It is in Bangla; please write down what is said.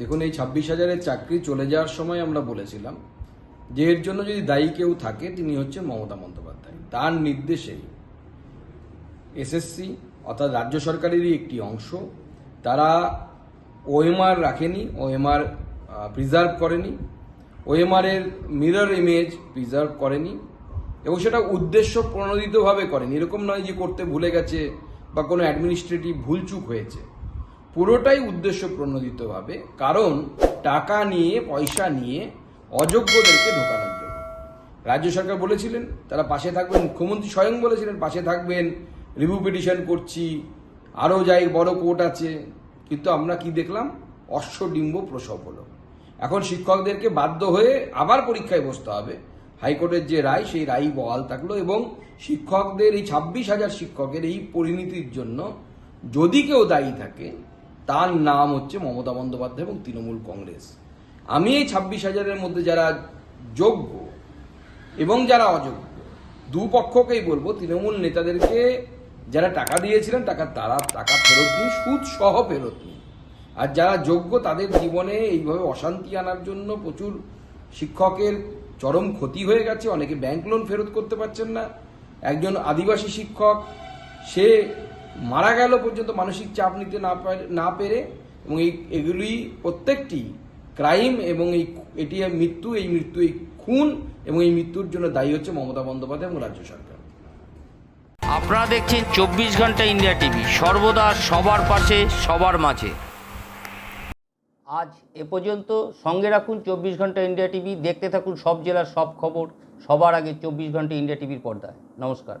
দেখুন, এই ছাব্বিশ হাজারের চাকরি চলে যাওয়ার সময় আমরা বলেছিলাম যে এর জন্য যদি দায়ী কেউ থাকে, তিনি হচ্ছে মমতা বন্দ্যোপাধ্যায়। তার নির্দেশেই এসএসসি অর্থাৎ রাজ্য সরকারেরই একটি অংশ, তারা ওএমআর রাখেনি, ওএমআর প্রিজার্ভ করেনি ওএমআর-এর মিরর ইমেজ প্রিজার্ভ করেনি, এবং সেটা উদ্দেশ্য প্রণোদিতভাবে করেনি। এরকম নয় যে করতে ভুলে গেছে বা কোনো অ্যাডমিনিস্ট্রেটিভ ভুলচুক হয়েছে। পুরোটাই উদ্দেশ্য প্রণোদিতভাবে কারণ টাকা নিয়ে, পয়সা নিয়ে অযোগ্যদেরকে ঢোকানোর জন্য। রাজ্য সরকার বলেছিলেন, তারা পাশে থাকবেন, মুখ্যমন্ত্রী স্বয়ং বলেছিলেন, পাশে থাকবেন, রিভিউ পিটিশন করছি, আরও যাই, বড় কোর্ট আছে। কিন্তু আমরা কি দেখলাম? অশ্বডিম্ব প্রসব হলো। এখন শিক্ষকদেরকে বাধ্য হয়ে আবার পরীক্ষায় বসতে হবে। হাইকোর্টের যে রায়, সেই রায় বহাল থাকল এবং শিক্ষকদের, এই ছাব্বিশ হাজার শিক্ষকের এই পরিণতির জন্য যদি কেউ দায়ী থাকে তার নাম হচ্ছে মমতা বন্দ্যোপাধ্যায় এবং তৃণমূল কংগ্রেস। আমি এই ছাব্বিশ হাজারের মধ্যে যারা যোগ্য এবং যারা অযোগ্য দুপক্ষকেই বলব, তৃণমূল নেতাদেরকে যারা টাকা দিয়েছিলেন, টাকা তারা, টাকা ফেরত দিন সুদ সহ ফেরত দিন আর যারা যোগ্য, তাদের জীবনে এইভাবে অশান্তি আনার জন্য প্রচুর শিক্ষকের চরম ক্ষতি হয়ে গেছে, অনেকে ব্যাংক লোন ফেরত করতে পারছেন না। একজন আদিবাসী শিক্ষক, সে মারা গেল পর্যন্ত মানসিক চাপ নিতে না পারে- না পেরে এবং এই এগুলি প্রত্যেকটি ক্রাইম এবং এই এটি মৃত্যু এই মৃত্যু এই খুন এবং এই মৃত্যুর জন্য দায়ী হচ্ছে মমতা বন্দ্যোপাধ্যায় এবং রাজ্য সরকার। আপনারা দেখছেন চব্বিশ ঘণ্টা ইন্ডিয়া টিভি সর্বদা সবার পাশে সবার মাঝে। আজ এ পর্যন্ত সঙ্গে রাখুন চব্বিশ ঘণ্টা ইন্ডিয়া টিভি দেখতে থাকুন সব জেলার সব খবর সবার আগে চব্বিশ ঘণ্টা ইন্ডিয়া টিভির পর্দায়। নমস্কার।